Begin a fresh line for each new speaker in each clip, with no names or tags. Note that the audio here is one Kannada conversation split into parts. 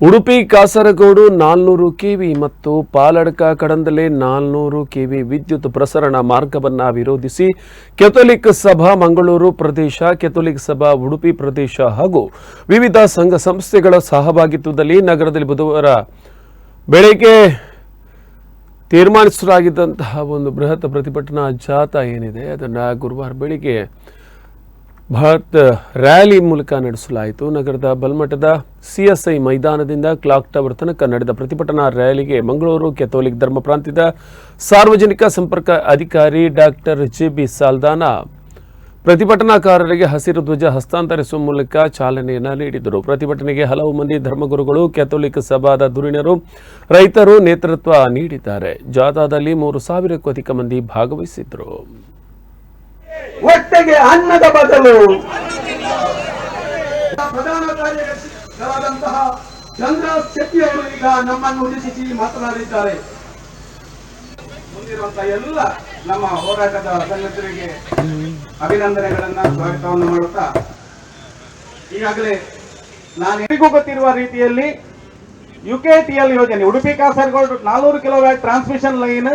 ಉಡುಪಿ, ಕಾಸರಗೋಡು ನಾಲ್ನೂರು ಕೆವಿ ಮತ್ತು ಪಾಲಡ್ಕ ಕಡಂದಲೆ ನಾಲ್ನೂರು ಕೆವಿ ವಿದ್ಯುತ್ ಪ್ರಸರಣ ಮಾರ್ಗವನ್ನು ವಿರೋಧಿಸಿ ಕೆಥೋಲಿಕ್ ಸಭಾ ಮಂಗಳೂರು ಪ್ರದೇಶ, ಕೆಥೋಲಿಕ್ ಸಭಾ ಉಡುಪಿ ಪ್ರದೇಶ ಹಾಗೂ ವಿವಿಧ ಸಂಘ ಸಂಸ್ಥೆಗಳ ಸಹಭಾಗಿತ್ವದಲ್ಲಿ ನಗರದಲ್ಲಿ ಬುಧವಾರ ಬೆಳಗ್ಗೆ ತೀರ್ಮಾನಿಸಲಾಗಿದ್ದಂತಹ ಒಂದು ಬೃಹತ್ ಪ್ರತಿಭಟನಾ ಜಾಥಾ ಏನಿದೆ, ಅದನ್ನು ಗುರುವಾರ ಬೆಳಿಗ್ಗೆ ಭಾರತ್ ರ್ಯಾಲಿ ಮೂಲಕ ನಡೆಸಲಾಯಿತು. ನಗರದ ಬಲ್ಮಠದ ಸಿಎಸ್ಐ ಮೈದಾನದಿಂದ ಕ್ಲಾಕ್ ಟವರ್ ತನಕ ನಡೆದ ಪ್ರತಿಭಟನಾ ರ್ಯಾಲಿಗೆ ಮಂಗಳೂರು ಕೆಥೋಲಿಕ್ ಧರ್ಮ ಪ್ರಾಂತ್ಯದ ಸಾರ್ವಜನಿಕ ಸಂಪರ್ಕ ಅಧಿಕಾರಿ ಡಾಕ್ಟರ್ ಜೆ ಬಿ ಸಾಲ್ದಾನ ಪ್ರತಿಭಟನಾಕಾರರಿಗೆ ಹಸಿರು ಧ್ವಜ ಹಸ್ತಾಂತರಿಸುವ ಮೂಲಕ ಚಾಲನೆಯನ್ನು ನೀಡಿದರು. ಪ್ರತಿಭಟನೆಗೆ ಹಲವು ಮಂದಿ ಧರ್ಮಗುರುಗಳು ಕ್ಯಾಥೋಲಿಕ್ ಸಭಾದ ಧುರೀಣರು, ರೈತರು ನೇತೃತ್ವ ನೀಡಿದ್ದಾರೆ. ಜಾಥಾದಲ್ಲಿ ಮೂರು ಸಾವಿರಕ್ಕೂ ಅಧಿಕ ಮಂದಿ ಭಾಗವಹಿಸಿದ್ರು
ಹೊಟ್ಟೆಗೆ ಅನ್ನದ ಬದಲು. ಪ್ರಧಾನ ಕಾರ್ಯದರ್ಶಿಗಳಾದಂತಹ ಚಂದ್ರ ಶೆಟ್ಟಿ ಅವರು ಈಗ ನಮ್ಮನ್ನು ಉದ್ದೇಶಿಸಿ ಮಾತನಾಡಿದ್ದಾರೆ. ಮುಂದಿರುವಂತಹ ಎಲ್ಲ ನಮ್ಮ ಹೋರಾಟದ ಸಂಘಟನೆಗೆ ಅಭಿನಂದನೆಗಳನ್ನ ಸ್ವಾಗತವನ್ನು ಮಾಡುತ್ತಾ, ಈಗಾಗಲೇ ನಾನು ಎಲ್ಲಿಗೂ ಗೊತ್ತಿರುವ ರೀತಿಯಲ್ಲಿ ಯುಕೆಟಿಎಲ್ ಯೋಜನೆ, ಉಡುಪಿ, ಕಾಸರಗೋಡು ನಾಲ್ನೂರು ಕಿಲೋವ್ಯಾಟ್ ಟ್ರಾನ್ಸ್ಮಿಷನ್ ಲೈನ್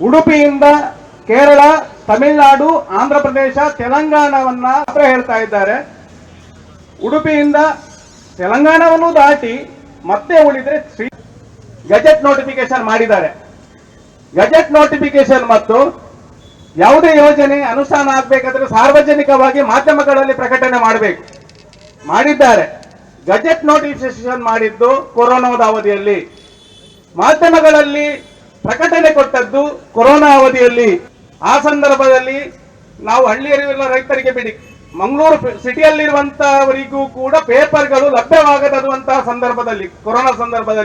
ಉಡುಪಿಯಿಂದ ಕೇರಳ ತಮಿಳುನಾಡು, ಆಂಧ್ರ ಪ್ರದೇಶ, ತೆಲಂಗಾಣವನ್ನ ಮಾತ್ರ ಹೇಳ್ತಾ ಇದ್ದಾರೆ. ಉಡುಪಿಯಿಂದ ತೆಲಂಗಾಣವನ್ನು ದಾಟಿ ಮತ್ತೆ ಉಳಿದ್ರೆ ಶ್ರೀ ಗೆಜೆಟ್ ನೋಟಿಫಿಕೇಶನ್ ಮಾಡಿದ್ದಾರೆ. ಗೆಜೆಟ್ ನೋಟಿಫಿಕೇಶನ್ ಮತ್ತು ಯಾವುದೇ ಯೋಜನೆ ಅನುಷ್ಠಾನ ಆಗಬೇಕಾದ್ರೆ ಸಾರ್ವಜನಿಕವಾಗಿ ಮಾಧ್ಯಮಗಳಲ್ಲಿ ಪ್ರಕಟಣೆ ಮಾಡಬೇಕು. ಮಾಡಿದ್ದಾರೆ. ಗಜೆಟ್ ನೋಟಿಫಿಕೇಶನ್ ಮಾಡಿದ್ದು ಕೊರೋನಾದ ಅವಧಿಯಲ್ಲಿ. ಮಾಧ್ಯಮಗಳಲ್ಲಿ ಪ್ರಕಟಣೆ ಕೊಟ್ಟದ್ದು ಕೊರೋನಾ ಅವಧಿಯಲ್ಲಿ. ಆ ಸಂದರ್ಭದಲ್ಲಿ ನಾವು ಹಳ್ಳಿಯಲ್ಲಿರುವ ರೈತರಿಗೆ ಬಿಡಿ. ಮಂಗಳೂರು ಸಿಟಿಯಲ್ಲಿರುವಂತಹವರಿಗೂ ಕೂಡ ಪೇಪರ್ಗಳು ಲಭ್ಯವಾಗದಂತಹ ಸಂದರ್ಭದಲ್ಲಿ ಕೊರೋನಾ ಸಂದರ್ಭದಲ್ಲಿ